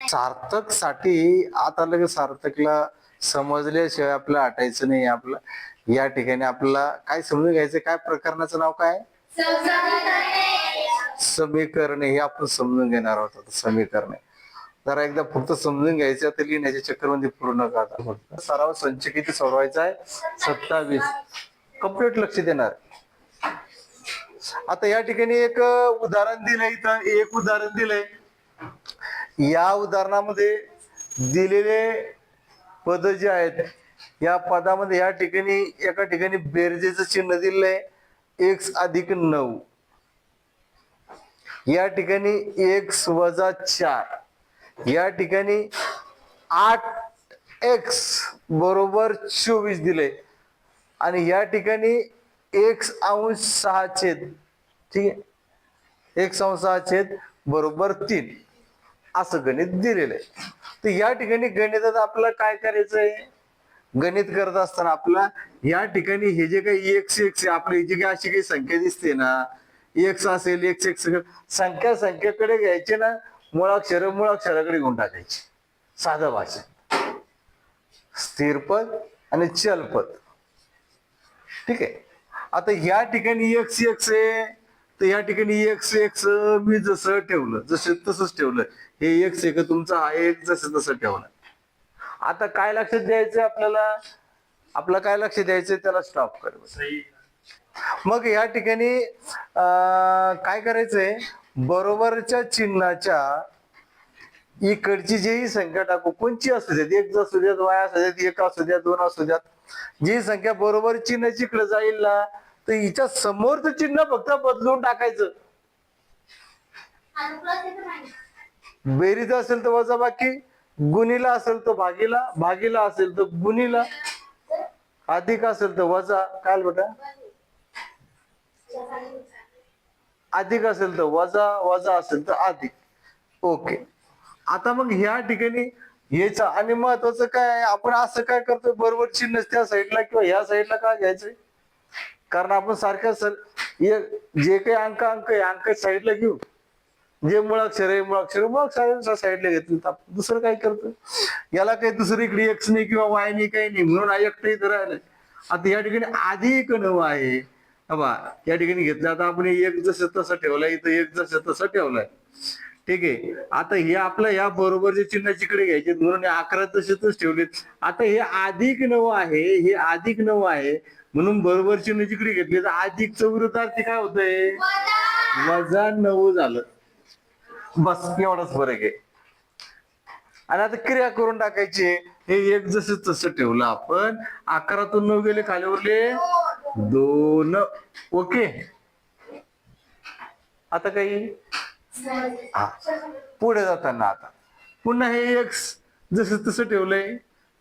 सार्थकसाठी आता लगेच सार्थकला समजल्याशिवाय आपलं हटायचं नाही आपलं. या ठिकाणी आपल्याला काय समजून घ्यायचं काय प्रकरणाचं नाव काय? समीकरणे हे आपण समजून घेणार आहोत आता, समीकरणे. जरा एकदा फक्त समजून घ्यायचं तर लिहिण्याच्या चक्करमध्ये पूर्ण करता फक्त. सराव संच किती सोडवायचा आहे? सत्तावीस. कंप्लीट लक्ष देणार. आता या ठिकाणी एक उदाहरण दिलंय इथं एक उदाहरण दिलंय. या उदाहरणामध्ये दिलेले पद जे आहेत या पदामध्ये या ठिकाणी एका ठिकाणी बेरजेचं चिन्ह दिलेलं आहे एक्स अधिक नऊ. या ठिकाणी एक्स वजा चार. या ठिकाणी आठ एक्स बरोबर चोवीस दिले आणि या ठिकाणी एक्स अंश सहा छेद ठीक आहे? एक्स अंश सहा छेद बरोबर तीन. असं गणित दिलेलं आहे. तर या ठिकाणी गणितात आपल्याला काय करायचंय गणित करत असताना आपला या ठिकाणी हे जे काही एक्स एक्स आपली जी काही अशी काही संख्या दिसते ना एक्स असेल एक्स एक्स संख्या संख्येकडे घ्यायची ना मुळाक्षर मुळाक्षराकडे घेऊन टाकायचे. साधा भाषा. स्थिरपद आणि चलपद ठीक आहे? आता या ठिकाणी एक्स एक्स आहे तर या ठिकाणी एक्स एक्स मी जसं ठेवलं जसं तसंच ठेवलं. हे एक्स एक तुमचा हा एक जसं तसं ठेवलं. आता काय लक्षात द्यायचं आपल्याला? आपलं काय लक्ष द्यायचं त्याला स्टॉप कर मग या ठिकाणी काय करायचंय? बरोबरच्या चिन्हाच्या इकडची जी संख्या टाकू. कोणची असू द्यात? एक असू द्यात वाय असू द्यात एक असू द्यात दोन असू द्यात. जी संख्या बरोबर चिन्हाची इकडे जाईल ना तर हिच्या समोरचं चिन्ह फक्त बदलून टाकायचं. बेरीज असेल तर वजा बाकी गुणीला असेल तर भागीला भागीला असेल तर गुणीला अधिक असेल तर वजा. काय बेटा अधिक असेल तर वजा वजा असेल तर अधिक. ओके. आता मग ह्या ठिकाणी हेच आणि महत्वाचं काय आपण असं काय करतो बरोबर चिन्ह त्या साईडला किंवा ह्या साईडला का घ्यायचंय? कारण आपण सारख्या सर जे काही अंक अंक आहे अंक साईडला घेऊ. जे मुळाक्षर आहे मुळाक्षर मुळाक्षर साईडला घेतलं दुसरं काय करतो याला काही दुसरं इकडे एक्स नाही किंवा वाय नाही काही नाही म्हणून एकटं इथं राहिलं आता या ठिकाणी आधी एक नव आहे. बा या ठिकाणी घेतलं. आता आपण एक जसं तसं ठेवलाय इथं एक जसं तसं ठेवलाय. ठीक आहे. आता हे आपलं या बरोबरचे चिन्हाची कडे घ्यायचे म्हणून अकरा तसेच ठेवलेत. आता हे अधिक नऊ आहे हे अधिक नऊ आहे. म्हणून बरोबर चिन्ह जिकडे घेतले तर अधिकचं विरुद्धार्थी काय होतंय? वजा. नऊ झालं. बस एवढाच फरक आहे. आणि आता क्रिया करून टाकायची. हे एक जसं तसं ठेवलं आपण. अकरातून नऊ गेले खाली उरले दोन. ओके. आता काही? हा. पुढे जाताना आता. पुन्हा हे एक्स जसं तसं ठेवलंय.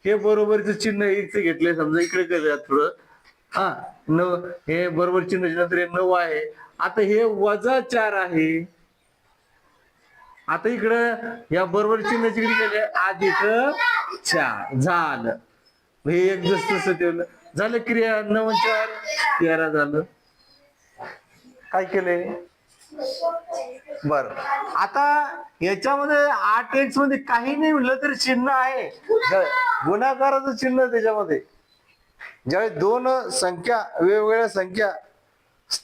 हे बरोबरच चिन्ह एक घेतलंय. समजा इकडे करूया थोडं. हा नऊ हे बरोबर चिन्ह नंतर नऊ आहे. आता हे वजा चार आहे. आता इकडं या बरोबर चिन्ह जिकडे गेले अधिक चार. झालं. हे एक जस ठेवलं. झालं क्रिया नऊ चार? तेरा झालं. काय केलंय? बर. आता याच्यामध्ये आठ एक्समध्ये काही नाही म्हटलं तरी चिन्ह आहे. ग- गुणाकाराचं चिन्ह त्याच्यामध्ये. ज्यावेळी दोन संख्या वेगवेगळ्या संख्या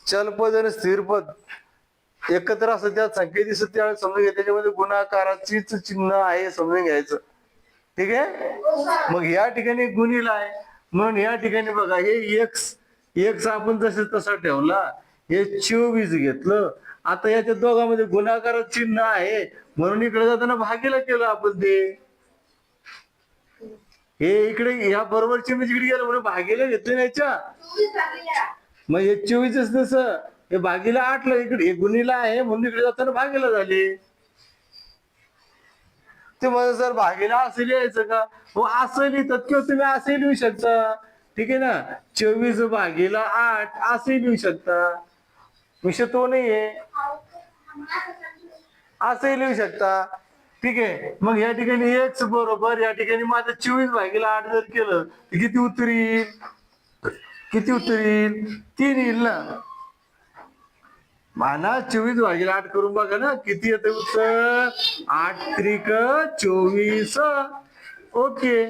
चलपद आणि स्थिरपद एकत्र असं त्या संख्ये दिसत त्यावेळेस समजून घ्या. त्याच्यामध्ये गुणाकाराचीच चिन्ह आहे समजून घ्यायचं. ठीक आहे? मग या ठिकाणी गुणीला आहे. म्हणून या ठिकाणी बघा हे एक्स एक्स आपण जसं तसा ठेवला हे चोवीस घेतलं. आता याच्या दोघांमध्ये गुणाकारात चिन्ह आहे. म्हणून इकडे जाताना भागीला केलं आपण ते. हे इकडे ह्या बरोबर चिन्ह जिकडे गेलं म्हणून भागीला घेतलं ना याच्या. मग हे चोवीसच तसं. हे भागीला आठला इकडे हे गुणीला आहे म्हणून इकडे जाताना भागीला झाले. ते मला सर भागीला असं लिहायचं का? हो असं लिहितात किंवा तुम्ही असंही लिहू शकता. ठीक आहे ना? चोवीस भागीला आठ असंही लिहू शकता. विषय तो नाहीये. असंही लिहू शकता. ठीक आहे. मग या ठिकाणी एक्स बरोबर या ठिकाणी माझं चोवीस भागीला आठ जर केलं तर किती उत्तर येईल? किती उत्तर येईल? तीन येईल ना? माना चोवीस भागीला आठ करून बघा ना किती येते उत्तर? आठ त्रिक चोवीस. ओके.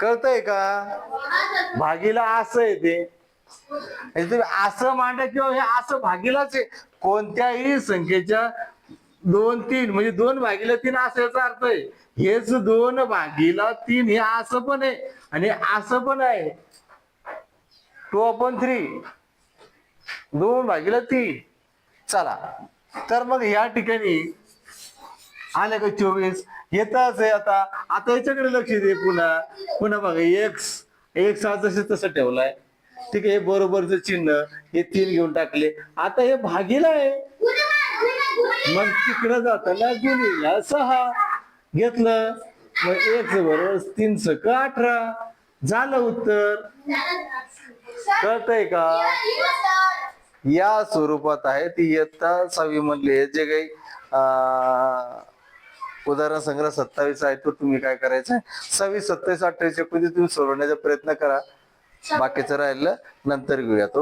कळतंय का? भागीला असं येते. तुम्ही असं मांडा किंवा हे असं भागीलाच आहे. कोणत्याही संख्येच्या दोन तीन म्हणजे दोन भागीला तीन असं याचा अर्थ आहे. हेच दोन भागीला तीन हे असं पण आहे आणि असं पण आहे. टू अपॉन थ्री दोन भागीला तीन. चला. तर मग ह्या ठिकाणी आले का चोवीस? येतच आहे आता. आता याच्याकडे लक्ष दे पुन्हा. पुन्हा बघा एक्स एक्स हा जसं तसं ठेवलाय. ठीक आहे हे बरोबरच चिन्ह हे तीन घेऊन टाकले. आता हे भागीला आहे. मग तिकडं जाताना गुणीला सहा घेतलं. मग एक बरोबर तीन सक अठरा. झालं उत्तर. कळतंय का? या स्वरूपात आहे. ती इयत्ता सहावी मधले जे काही अं, उदाहरण संग्रह सत्तावीस आहे तो तुम्ही काय करायचं सव्वीस सत्तावीस अठ्ठावीस एकोणतीस तुम्ही सोडवण्याचा प्रयत्न करा. बाकीचं राहिलं नंतर घेऊया. तो